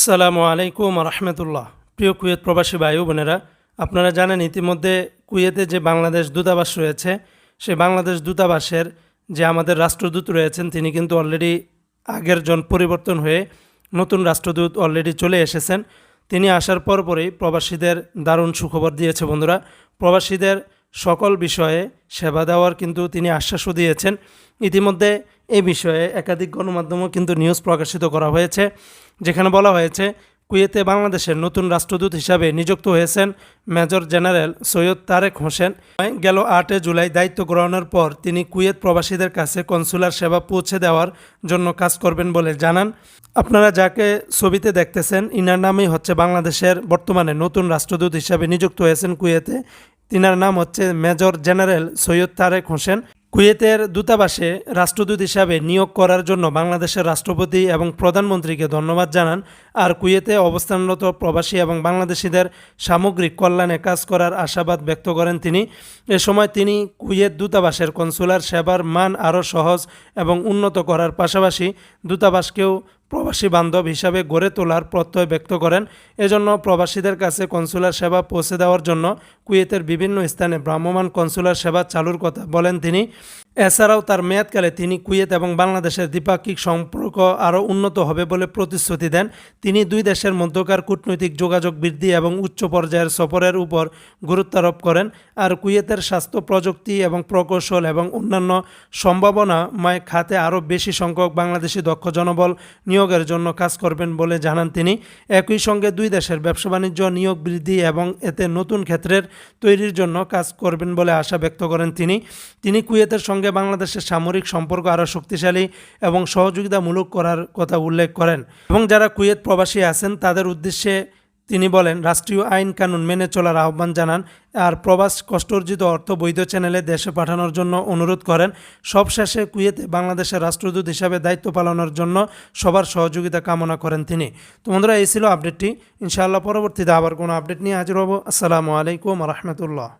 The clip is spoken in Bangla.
আসসালামু আলাইকুম রহমতুল্লাহ প্রিয় কুয়েত প্রবাসী ভাই বোনেরা, আপনারা জানেন ইতিমধ্যে কুয়েতে যে বাংলাদেশ দূতাবাস রয়েছে সেই বাংলাদেশ দূতাবাসের যে আমাদের রাষ্ট্রদূত রয়েছেন, তিনি কিন্তু অলরেডি আগের জন পরিবর্তন হয়ে নতুন রাষ্ট্রদূত অলরেডি চলে এসেছেন। তিনি আসার পরপরই প্রবাসীদের দারুণ সুখবর দিয়েছে বন্ধুরা। প্রবাসীদের সকল বিষয়ে সেবা দেওয়ার কিন্তু তিনি আশ্বাসও দিয়েছেন। ইতিমধ্যে এই বিষয়ে একাধিক গণমাধ্যমও কিন্তু নিউজ প্রকাশিত করা হয়েছে, যেখানে বলা হয়েছে, কুয়েতে বাংলাদেশের নতুন রাষ্ট্রদূত হিসাবে নিযুক্ত হয়েছেন মেজর জেনারেল সৈয়দ তারেক হোসেন। গেল আটে জুলাই দায়িত্ব গ্রহণের পর তিনি কুয়েত প্রবাসীদের কাছে কনসুলার সেবা পৌঁছে দেওয়ার জন্য কাজ করবেন বলে জানান। আপনারা যাকে ছবিতে দেখতেছেন, ইনার নামই হচ্ছে বাংলাদেশের বর্তমানে নতুন রাষ্ট্রদূত হিসাবে নিযুক্ত হয়েছেন কুয়েতে। তিনার নাম হচ্ছে মেজর জেনারেল সৈয়দ তারেক হোসেন। কুয়েতের দূতাবাসে রাষ্ট্রদূত হিসাবে নিয়োগ করার জন্য বাংলাদেশের রাষ্ট্রপতি এবং প্রধানমন্ত্রীকে ধন্যবাদ জানান। আর কুয়েতে অবস্থানরত প্রবাসী এবং বাংলাদেশিদের সামগ্রিক কল্যাণে কাজ করার আশাবাদ ব্যক্ত করেন তিনি। এ সময় তিনি কুয়েত দূতাবাসের কনসুলার সেবার মান আরও সহজ এবং উন্নত করার পাশাপাশি দূতাবাসকেও প্রবাসী বান্ধব হিসাবে গড়ে তোলার প্রত্যয় ব্যক্ত করেন। এজন্য প্রবাসীদের কাছে কনসুলার সেবা পৌঁছে দেওয়ার জন্য কুয়েতের বিভিন্ন স্থানে ভ্রাম্যমাণ কনসুলার সেবা চালুর কথা বলেন তিনি। এছাড়াও তার মেয়াদকালে তিনি কুয়েত এবং বাংলাদেশের দ্বিপাক্ষিক সম্পর্ক আরও উন্নত হবে বলে প্রতিশ্রুতি দেন। তিনি দুই দেশের মধ্যকার কূটনৈতিক যোগাযোগ বৃদ্ধি এবং উচ্চ পর্যায়ের সফরের উপর গুরুত্বারোপ করেন আর কুয়েতের স্বাস্থ্য প্রযুক্তি এবং প্রকৌশল এবং অন্যান্য সম্ভাবনাময় খাতে আরও বেশি সংখ্যক বাংলাদেশি দক্ষ জনবল নিয়োগের জন্য কাজ করবেন বলে জানান তিনি। একই সঙ্গে দুই দেশের ব্যবসা বাণিজ্য নিয়োগ বৃদ্ধি এবং এতে নতুন ক্ষেত্রের তৈরির জন্য কাজ করবেন বলে আশা ব্যক্ত করেন তিনি। তিনি কুয়েতের সঙ্গে বাংলাদেশের সামরিক সম্পর্ক আরও শক্তিশালী এবং সহযোগিতামূলক করার কথা উল্লেখ করেন। এবং যারা কুয়েত প্রবাসী আছেন, তাদের উদ্দেশ্যে তিনি বলেন, রাষ্ট্রীয় আইন কানুন মেনে চলার আহ্বান জানান আর প্রবাস কষ্টার্জিত অর্থ বৈধ চ্যানেলে দেশে পাঠানোর জন্য অনুরোধ করেন। সবশেষে কুয়েতে বাংলাদেশের রাষ্ট্রদূত হিসাবে দায়িত্ব পালনের জন্য সবার সহযোগিতা কামনা করেন তিনি। তো বন্ধুরা, এই ছিল আপডেটটি। ইনশাআল্লাহ পরবর্তীতে আবার কোনো আপডেট নিয়ে হাজির হব। আসসালামু আলাইকুম রহমতুল্লাহ।